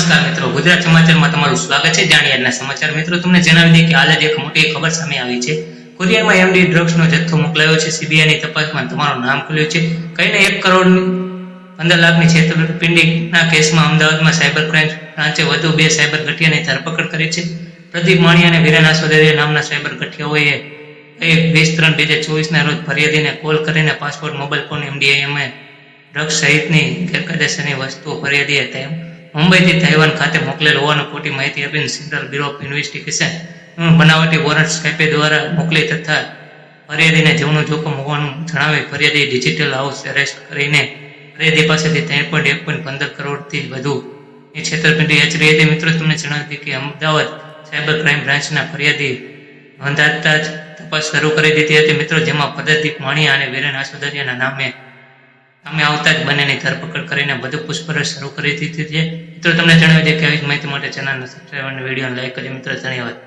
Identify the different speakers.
Speaker 1: નમસ્કાર મિત્રો. ગુજરાત સમાચારમાં તમારું સ્વાગત છે. જાણીએ સમાચાર. મિત્રો, તમને જણાવી દઈએ કે હાલ જ એક મોટી ખબર સામે આવી છે. કોરિયામાં એમડી ડ્રગ્સનો જથ્થો મોકલાયો છે. સીબીઆઈની તપાસમાં તમારું નામ ખુલ્યું છે. કઈને એક કરોડ પંદર લાખની છેતરપિંડીના કેસમાં અમદાવાદમાં સાયબર ક્રાઇમ બ્રાન્ચે વધુ બે સાયબર ગઠિયાની ધરપકડ કરી છે. પ્રદીપ માણી અને વિરેન આસોદરિયા નામના સાયબર ગઠિયાઓએ એક વીસ ત્રણ બે હજાર ચોવીસના રોજ ફરિયાદીને કોલ કરીને passport mobile phone MDMA drugs સહિતની ગેરકાયદેસરની વસ્તુઓ ફરિયાદીએ તેમ મુંબઈથી તાઇવાન ખાતે મોકલેલ હોવાનું ખોટી માહિતી આપીને સેન્ટ્રલ બ્યુરો ઓફ ઇન્વેસ્ટિગેશન બનાવટી વોરંટ સ્કાઈપે દ્વારા મોકલી તથા ફરિયાદીને જીવનું જોખમ હોવાનું જણાવી ફરિયાદી ડિજિટલ હાઉસ એરેસ્ટ કરીને ફરિયાદી પાસેથી ત્રણ પોઈન્ટ એક પોઈન્ટ પંદર કરોડથી વધુ. એ છેતરપિંડી આચરી હતી. મિત્રો, તમને જણાવી કે અમદાવાદ સાયબર ક્રાઇમ બ્રાન્ચના ફરિયાદી નોંધાતા જ તપાસ શરૂ કરી દીધી હતી. મિત્રો, જેમાં પદ્ધતિક માણિયા અને વિરેન આસોદરિયાના નામે સામે આવતા જ બંનેની ધરપકડ કરીને વધુ પૂછપરછ શરૂ કરી દીધી છે. મિત્રો, તમને જણાવી દે કે આવી માહિતી માટે ચેનલને સબસ્ક્રાઈબ અને વિડીયોને લાઈક કરજો મિત્રો, ધન્યવાદ.